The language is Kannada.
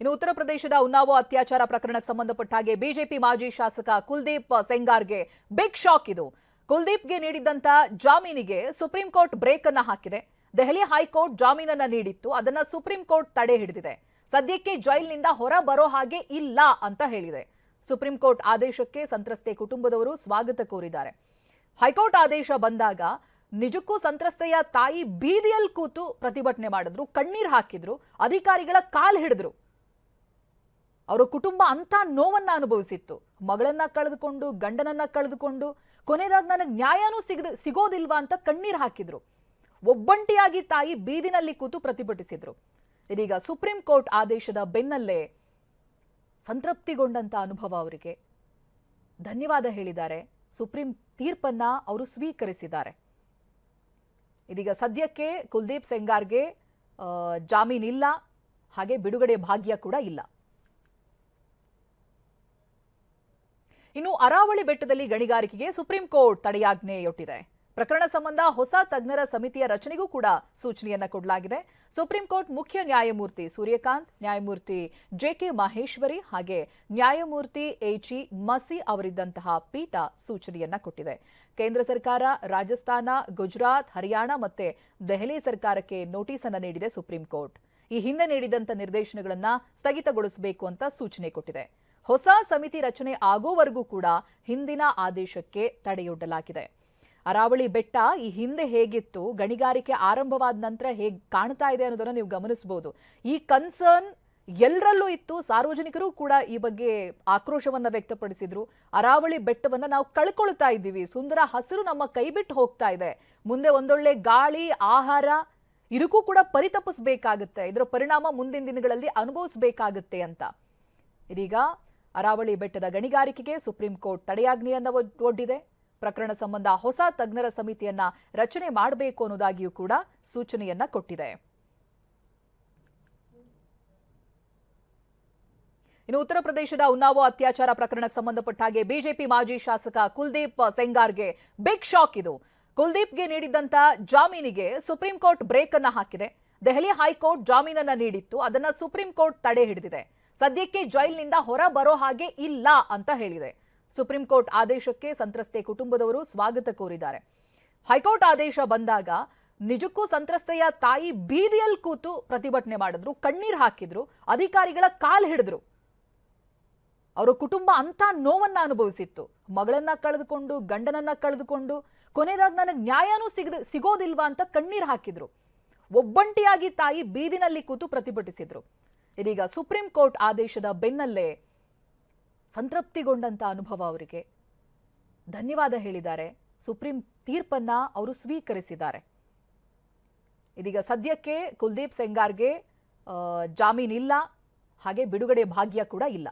ಇನ್ನು ಉತ್ತರ ಪ್ರದೇಶದ ಉನ್ನಾವೋ ಅತ್ಯಾಚಾರ ಪ್ರಕರಣಕ್ಕೆ ಸಂಬಂಧಪಟ್ಟ ಹಾಗೆ ಬಿಜೆಪಿ ಮಾಜಿ ಶಾಸಕ ಕುಲ್ದೀಪ್ ಸೆಂಗಾರ್ಗೆ ಬಿಗ್ ಶಾಕ್ ಇದು. ಕುಲ್ದೀಪ್ಗೆ ನೀಡಿದ್ದಂತ ಜಾಮೀನಿಗೆ ಸುಪ್ರೀಂ ಕೋರ್ಟ್ ಬ್ರೇಕ್ ಅನ್ನ ಹಾಕಿದೆ. ದೆಹಲಿ ಹೈಕೋರ್ಟ್ ಜಾಮೀನನ್ನ ನೀಡಿತ್ತು. ಅದನ್ನ ಸುಪ್ರೀಂ ಕೋರ್ಟ್ ತಡೆ ಹಿಡಿದಿದೆ. ಸದ್ಯಕ್ಕೆ ಜೈಲಿನಿಂದ ಹೊರ ಬರೋ ಹಾಗೆ ಇಲ್ಲ ಅಂತ ಹೇಳಿದೆ. ಸುಪ್ರೀಂ ಕೋರ್ಟ್ ಆದೇಶಕ್ಕೆ ಸಂತ್ರಸ್ತೆ ಕುಟುಂಬದವರು ಸ್ವಾಗತ ಕೋರಿದ್ದಾರೆ. ಹೈಕೋರ್ಟ್ ಆದೇಶ ಬಂದಾಗ ನಿಜಕ್ಕೂ ಸಂತ್ರಸ್ತೆಯ ತಾಯಿ ಬೀದಿಯಲ್ಲಿ ಕೂತು ಪ್ರತಿಭಟನೆ ಮಾಡಿದ್ರು, ಕಣ್ಣೀರ್ ಹಾಕಿದ್ರು, ಅಧಿಕಾರಿಗಳ ಕಾಲ್ ಹಿಡಿದ್ರು. ಅವರ ಕುಟುಂಬ ಅಂತ ನೋವನ್ನ ಅನುಭವಿಸಿತ್ತು. ಮಗಳನ್ನ ಕಳೆದುಕೊಂಡು, ಗಂಡನನ್ನ ಕಳೆದುಕೊಂಡು, ಕೊನೆಯದಾಗಿ ನನಗೆ ನ್ಯಾಯನೂ ಸಿಗದ, ಸಿಗೋದಿಲ್ವಾ ಅಂತ ಕಣ್ಣೀರು ಹಾಕಿದ್ರು. ಒಬ್ಬಂಟಿಯಾಗಿ ತಾಯಿ ಬೀದಿನಲ್ಲಿ ಕೂತು ಪ್ರತಿಭಟಿಸಿದ್ರು. ಇದೀಗ ಸುಪ್ರೀಂ ಕೋರ್ಟ್ ಆದೇಶದ ಬೆನ್ನಲ್ಲೇ ಸಂತೃಪ್ತಿಗೊಂಡಂತ ಅನುಭವ ಅವರಿಗೆ. ಧನ್ಯವಾದ ಹೇಳಿದ್ದಾರೆ. ಸುಪ್ರೀಂ ತೀರ್ಪನ್ನ ಅವರು ಸ್ವೀಕರಿಸಿದ್ದಾರೆ. ಇದೀಗ ಸದ್ಯಕ್ಕೆ ಕುಲ್ದೀಪ್ ಸೆಂಗಾರ್ಗೆ ಜಾಮೀನಿಲ್ಲ. ಹಾಗೆ ಬಿಡುಗಡೆ ಭಾಗ್ಯ ಕೂಡ ಇಲ್ಲ. ಇನ್ನು ಅರಾವಳಿ ಬೆಟ್ಟದಲ್ಲಿ ಗಣಿಗಾರಿಕೆಗೆ ಸುಪ್ರೀಂ ಕೋರ್ಟ್ ತಡೆಯಾಜ್ಞೆಯೊಟ್ಟಿದೆ. ಪ್ರಕರಣ ಸಂಬಂಧ ಹೊಸ ತಜ್ಞರ ಸಮಿತಿಯ ರಚನೆಗೂ ಕೂಡ ಸೂಚನೆಯನ್ನ ಕೊಡಲಾಗಿದೆ. ಸುಪ್ರೀಂ ಕೋರ್ಟ್ ಮುಖ್ಯ ನ್ಯಾಯಮೂರ್ತಿ ಸೂರ್ಯಕಾಂತ್, ನ್ಯಾಯಮೂರ್ತಿ ಜೆಕೆ ಮಹೇಶ್ವರಿ ಹಾಗೆ ನ್ಯಾಯಮೂರ್ತಿ ಎಚಿ ಮಸಿ ಅವರಿದ್ದಂತಹ ಪೀಠ ಸೂಚನೆಯನ್ನ ಕೊಟ್ಟಿದೆ. ಕೇಂದ್ರ ಸರ್ಕಾರ, ರಾಜಸ್ಥಾನ, ಗುಜರಾತ್, ಹರಿಯಾಣ ಮತ್ತೆ ದೆಹಲಿ ಸರ್ಕಾರಕ್ಕೆ ನೋಟಿಸ್ ಅನ್ನು ನೀಡಿದೆ ಸುಪ್ರೀಂ ಕೋರ್ಟ್. ಈ ಹಿಂದೆ ನೀಡಿದಂತ ನಿರ್ದೇಶನಗಳನ್ನ ಸ್ಥಗಿತಗೊಳಿಸಬೇಕು ಅಂತ ಸೂಚನೆ ಕೊಟ್ಟಿದೆ. ಹೊಸ ಸಮಿತಿ ರಚನೆ ಆಗೋವರೆಗೂ ಕೂಡ ಹಿಂದಿನ ಆದೇಶಕ್ಕೆ ತಡೆಯೊಡ್ಡಲಾಗಿದೆ. ಅರಾವಳಿ ಬೆಟ್ಟ ಈ ಹಿಂದೆ ಹೇಗಿತ್ತು, ಗಣಿಗಾರಿಕೆ ಆರಂಭವಾದ ನಂತರ ಹೇಗೆ ಕಾಣ್ತಾ ಇದೆ ಅನ್ನೋದನ್ನ ನೀವು ಗಮನಿಸಬಹುದು ಈ ಕನ್ಸರ್ನ್ ಎಲ್ಲರಲ್ಲೂ ಇತ್ತು, ಸಾರ್ವಜನಿಕರು ಕೂಡ ಈ ಬಗ್ಗೆ ಆಕ್ರೋಶವನ್ನ ವ್ಯಕ್ತಪಡಿಸಿದ್ರು. ಅರಾವಳಿ ಬೆಟ್ಟವನ್ನ ನಾವು ಕಳ್ಕೊಳ್ತಾ ಇದ್ದೀವಿ, ಸುಂದರ ಹಸಿರು ನಮ್ಮ ಕೈ ಬಿಟ್ಟು ಹೋಗ್ತಾ ಇದೆ. ಮುಂದೆ ಒಂದೊಳ್ಳೆ ಗಾಳಿ, ಆಹಾರ, ಇದಕ್ಕೂ ಕೂಡ ಪರಿತಪಿಸಬೇಕಾಗುತ್ತೆ. ಇದರ ಪರಿಣಾಮ ಮುಂದಿನ ದಿನಗಳಲ್ಲಿ ಅನುಭವಿಸಬೇಕಾಗುತ್ತೆ ಅಂತ. ಇದೀಗ ಅರಾವಳಿ ಬೆಟ್ಟದ ಗಣಿಗಾರಿಕೆಗೆ ಸುಪ್ರೀಂ ಕೋರ್ಟ್ ತಡೆಯಾಜ್ಞೆಯನ್ನ ಒಡ್- ಒಡ್ಡಿದೆ. ಪ್ರಕರಣ ಸಂಬಂಧ ಹೊಸ ತಜ್ಞರ ಸಮಿತಿಯನ್ನ ರಚನೆ ಮಾಡಬೇಕು ಅನ್ನೋದಾಗಿಯೂ ಕೂಡ ಸೂಚನೆಯನ್ನ ಕೊಟ್ಟಿದೆ. ಇನ್ನು ಉತ್ತರ ಪ್ರದೇಶದ ಉನ್ನಾವೋ ಅತ್ಯಾಚಾರ ಪ್ರಕರಣಕ್ಕೆ ಸಂಬಂಧಪಟ್ಟ ಹಾಗೆ ಬಿಜೆಪಿ ಮಾಜಿ ಶಾಸಕ ಕುಲ್ದೀಪ್ ಸೆಂಗಾರ್ಗೆ ಬಿಗ್ ಶಾಕ್ ಇದು. ಕುಲ್ದೀಪ್ಗೆ ನೀಡಿದ್ದಂತ ಜಾಮೀನಿಗೆ ಸುಪ್ರೀಂ ಕೋರ್ಟ್ ಬ್ರೇಕ್ ಅನ್ನ ಹಾಕಿದೆ. ದೆಹಲಿ ಹೈಕೋರ್ಟ್ ಜಾಮೀನನ್ನ ನೀಡಿತ್ತು. ಅದನ್ನ ಸುಪ್ರೀಂ ಕೋರ್ಟ್ ತಡೆ ಹಿಡಿದಿದೆ. ಸದ್ಯಕ್ಕೆ ಜೈಲಿನಿಂದ ಹೊರ ಬರೋ ಹಾಗೆ ಇಲ್ಲ ಅಂತ ಹೇಳಿದೆ. ಸುಪ್ರೀಂ ಕೋರ್ಟ್ ಆದೇಶಕ್ಕೆ ಸಂತ್ರಸ್ತೆ ಕುಟುಂಬದವರು ಸ್ವಾಗತ ಕೋರಿದ್ದಾರೆ. ಹೈಕೋರ್ಟ್ ಆದೇಶ ಬಂದಾಗ ನಿಜಕ್ಕೂ ಸಂತ್ರಸ್ತೆಯ ತಾಯಿ ಬೀದಿಯಲ್ಲಿ ಕೂತು ಪ್ರತಿಭಟನೆ ಮಾಡಿದ್ರು, ಕಣ್ಣೀರ್ ಹಾಕಿದ್ರು, ಅಧಿಕಾರಿಗಳ ಕಾಲ್ ಹಿಡಿದ್ರು. ಅವರ ಕುಟುಂಬ ಅಂತ ನೋವನ್ನ ಅನುಭವಿಸಿತ್ತು. ಮಗಳನ್ನ ಕಳೆದುಕೊಂಡು, ಗಂಡನನ್ನ ಕಳೆದುಕೊಂಡು ಕೊನೆದಾಗ ನನಗೆ ನ್ಯಾಯನೂ ಸಿಗದ, ಸಿಗೋದಿಲ್ವಾ ಅಂತ ಕಣ್ಣೀರ್ ಹಾಕಿದ್ರು. ಒಬ್ಬಂಟಿಯಾಗಿ ತಾಯಿ ಬೀದಿನಲ್ಲಿ ಕೂತು ಪ್ರತಿಭಟಿಸಿದ್ರು. ಇದೀಗ ಸುಪ್ರೀಂ ಕೋರ್ಟ್ ಆದೇಶದ ಬೆನ್ನಲ್ಲೇ ಸಂತೃಪ್ತಿಗೊಂಡಂತ ಅನುಭವ ಅವರಿಗೆ. ಧನ್ಯವಾದ ಹೇಳಿದ್ದಾರೆ. ಸುಪ್ರೀಂ ತೀರ್ಪನ್ನ ಅವರು ಸ್ವೀಕರಿಸಿದ್ದಾರೆ. ಇದೀಗ ಸದ್ಯಕ್ಕೆ ಕುಲ್ದೀಪ್ ಸೆಂಗಾರ್ಗೆ ಜಾಮೀನಿಲ್ಲ. ಹಾಗೆ ಬಿಡುಗಡೆ ಭಾಗ್ಯ ಕೂಡ ಇಲ್ಲ.